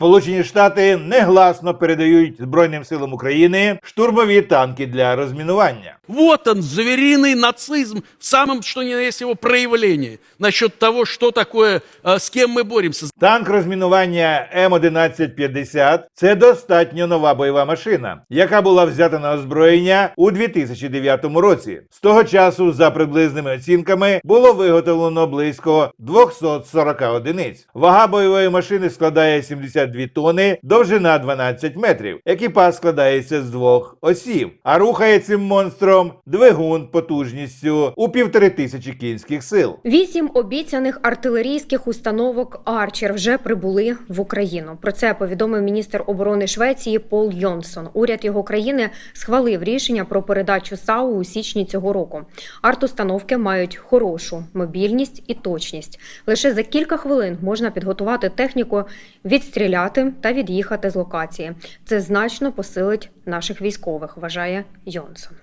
Сполучені Штати негласно передають Збройним силам України штурмові танки для розмінування. Вот он, звериный нацизм в самом, что ни на есть его проявлении. Насчет того, что такое, э, с кем мы боремся. Танк розмінування М1150 – це достатньо нова бойова машина, яка була взята на озброєння у 2009 році. З того часу, за приблизними оцінками, було виготовлено близько 240 одиниць. Вага бойової машини складає 72 тони, довжина 12 метрів. Екіпаж складається з двох осів, а рухає цим монстром двигун потужністю у півтори тисячі кінських сил. Вісім обіцяних артилерійських установок Арчер вже прибули в Україну. Про це повідомив міністр оборони Швеції Пол Йонсон. Уряд його країни схвалив рішення про передачу САУ у січні цього року. Арт-установки мають хорошу мобільність і точність. Лише за кілька хвилин можна підготувати техніку, відстріляти та від'їхати з локації. Це значно посилить наших військових, вважає Йонсон.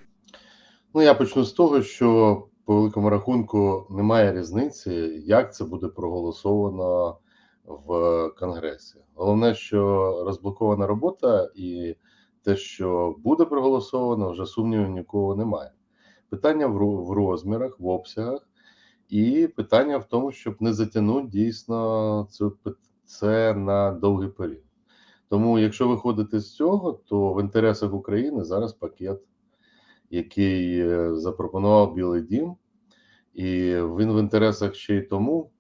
Ну, я почну з того, що по великому рахунку немає різниці, як це буде проголосовано в Конгресі. Головне, що розблокована робота і те, що буде проголосовано, вже сумнівів нікого немає. Питання в ро- в розмірах, в обсягах, і питання в тому, щоб не затягнути дійсно цю це на довгий період. Тому, якщо виходити з цього, то в інтересах України зараз пакет який е, запропонував Білий Дім, і він в інтересах ще й тому.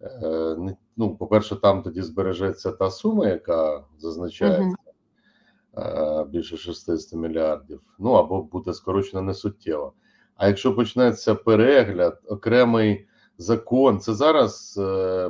е, Ну, по-перше, там тоді збережеться та сума, яка зазначається е, більше 60 мільярдів. Ну або буде скорочена несуттєво. А якщо почнеться перегляд, окремий закон, це зараз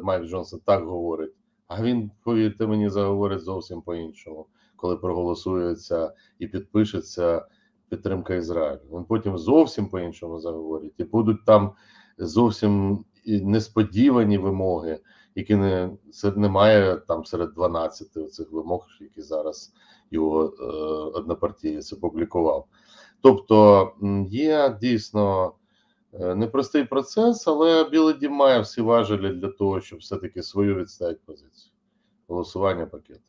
Майк Джонсон так говорить, а він, повірте мені, заговорить зовсім по-іншому, коли проголосується і підпишеться підтримка Ізраїлю. Він потім зовсім по-іншому заговорить, і будуть там зовсім несподівані вимоги, які не немає там серед 12 цих вимог, які зараз його е, однопартієць опублікував. Тобто є дійсно непростий процес, але Білий Дім має всі важелі для того, щоб все-таки свою відставити позицію голосування пакету.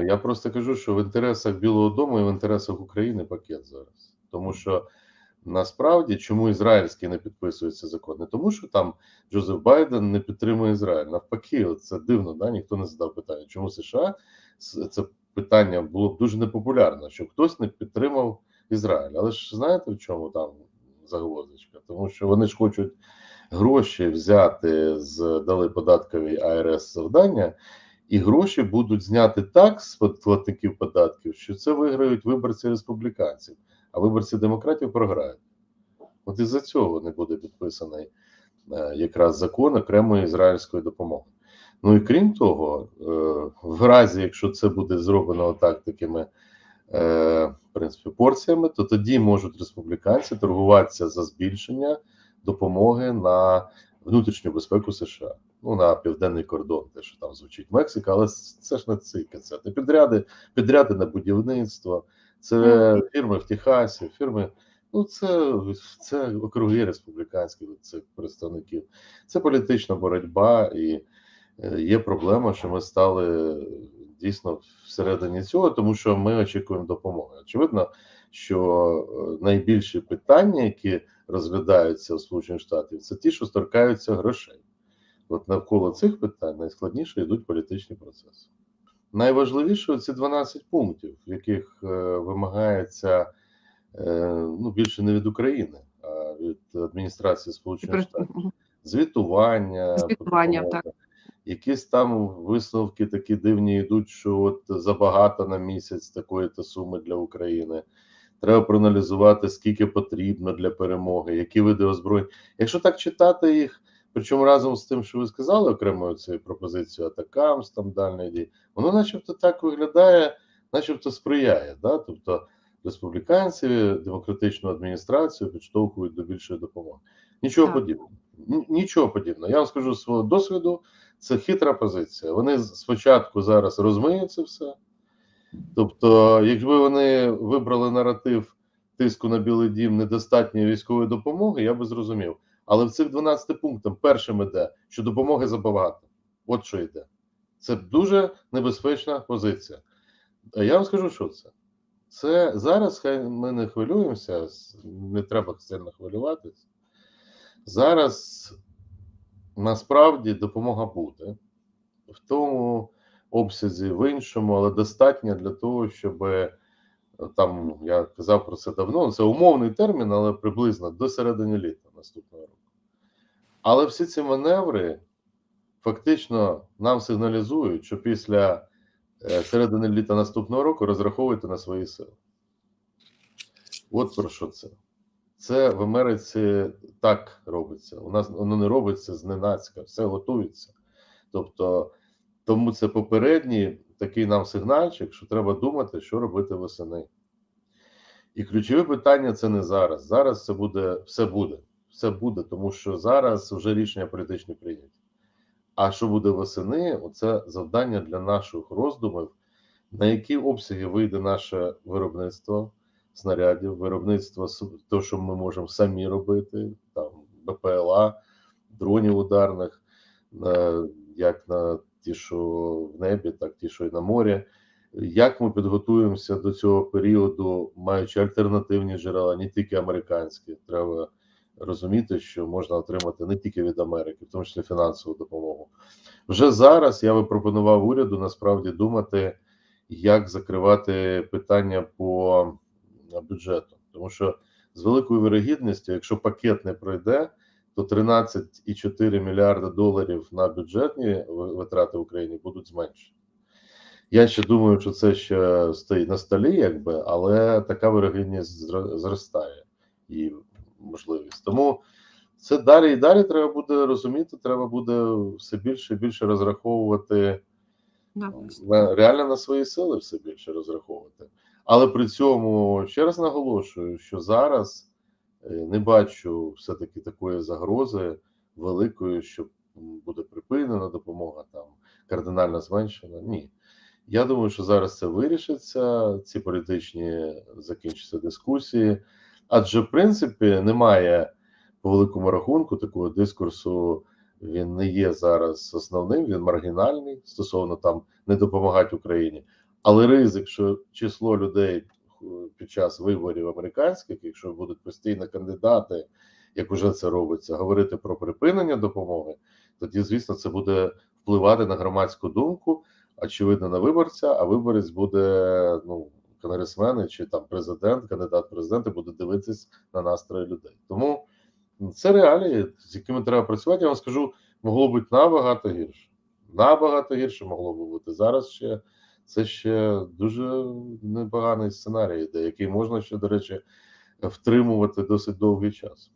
Я просто кажу, що в інтересах Білого Дому і в інтересах України пакет зараз. Тому що насправді чому ізраїльський не підписується закон? Не тому, що там Джозеф Байден не підтримує Ізраїль. Навпаки, це дивно, да? ніхто не задав питання, чому США це питання було б дуже непопулярно, щоб хтось не підтримав Ізраїль. Але ж знаєте в чому там загвоздочка? Тому що вони ж хочуть гроші взяти з дали податковій АРС завдання, і гроші будуть зняти так з платників податків, що це виграють виборці республіканців, а виборці демократів програють. От із-за цього не буде підписаний е, якраз закон окремої ізраїльської допомоги. Ну і крім того, е, в разі, якщо це буде зроблено отак такими е, принципі, порціями, то тоді можуть республіканці торгуватися за збільшення допомоги на внутрішню безпеку США. Ну, на південний кордон, те, що там звучить Мексика, але це ж не цика. Це не підряди, підряди на будівництво, це фірми в Техасі, фірми. Ну, це, це округи республіканських цих представників. Це політична боротьба, і е, є проблема, що ми стали дійсно всередині цього, тому що ми очікуємо допомоги. Очевидно, що е, найбільші питання, які розглядаються у Сполучених Штатів, це ті, що торкаються грошей. От навколо цих питань найскладніше йдуть політичні процеси. Найважливіше ці 12 пунктів, в яких е, вимагається е, ну, більше не від України, а від адміністрації Сполучених Штатів. Звітування, Звітування, так. Якісь там висновки такі дивні йдуть, що от забагато на місяць такої то суми для України. Треба проаналізувати, скільки потрібно для перемоги, які види озброєнь. Якщо так читати їх, причому разом з тим, що ви сказали, окремою цією пропозицією атакам, там дальної дії, воно начебто так виглядає, начебто сприяє. Да? Тобто республіканці, демократичну адміністрацію підштовхують до більшої допомоги. Нічого Так. подібного. Ні- Нічого подібного. Я вам скажу з свого досвіду, це хитра позиція. Вони спочатку зараз розмиють це все. Тобто, якби вони вибрали наратив тиску на Білий Дім недостатньої військової допомоги, я би зрозумів. Але в цих 12 пунктах першим іде, що допомоги забагато. От що йде. Це дуже небезпечна позиція. Я вам скажу, що це. Це зараз хай ми не хвилюємося, не треба сильно хвилюватися. Зараз насправді допомога буде в тому обсязі, в іншому, але достатньо для того, щоб е, там я казав про це давно. Це умовний термін, але приблизно до середини літа наступного року. Але всі ці маневри фактично нам сигналізують, що після е, середини літа наступного року розраховуйте на свої сили. От про що це. Це в Америці так робиться. У нас воно не робиться зненацька, все готується. Тобто, тому це попередній такий нам сигнальчик, що треба думати, що робити восени. І ключове питання це не зараз. Зараз це буде, все буде. Все буде, тому що зараз вже рішення політичні прийняті. А що буде восени? Оце завдання для наших роздумів, на які обсяги вийде наше виробництво снарядів, виробництво то, що ми можемо самі робити, там БПЛА, дронів ударних, як на ті, що в небі, так ті, що і на морі. Як ми підготуємося до цього періоду, маючи альтернативні джерела, не тільки американські, треба розуміти, що можна отримати не тільки від Америки, в тому числі фінансову допомогу. Вже зараз я би пропонував уряду насправді думати, як закривати питання по бюджету, тому що з великою вирогідністю, якщо пакет не пройде, то 13,4 мільярда доларів на бюджетні витрати в Україні будуть зменшені. Я ще думаю, що це ще стоїть на столі, якби, але така вирогідність зростає і можливість. Тому це далі і далі треба буде розуміти, треба буде все більше і більше розраховувати реально на свої сили все більше розраховувати. Але при цьому ще раз наголошую, що зараз е, не бачу все-таки такої загрози великої, що буде припинена допомога, там кардинально зменшена. Ні. Я думаю, що зараз це вирішиться, ці політичні закінчаться дискусії, адже в принципі немає по великому рахунку такого дискурсу. Він не є зараз основним, він маргінальний стосовно там не допомагати Україні. Але ризик, що число людей е, під час виборів американських, якщо будуть постійно кандидати, як уже це робиться, говорити про припинення допомоги, тоді, звісно, це буде впливати на громадську думку, очевидно, на виборця, а виборець буде ну, конгресмени чи там президент, кандидат в президенти буде дивитись на настрої людей. Тому це реалії, з якими треба працювати. Я вам скажу, могло бути набагато гірше. Набагато гірше могло би бути. Зараз ще це ще дуже непоганий сценарій, де який можна ще, до речі, втримувати досить довгий час.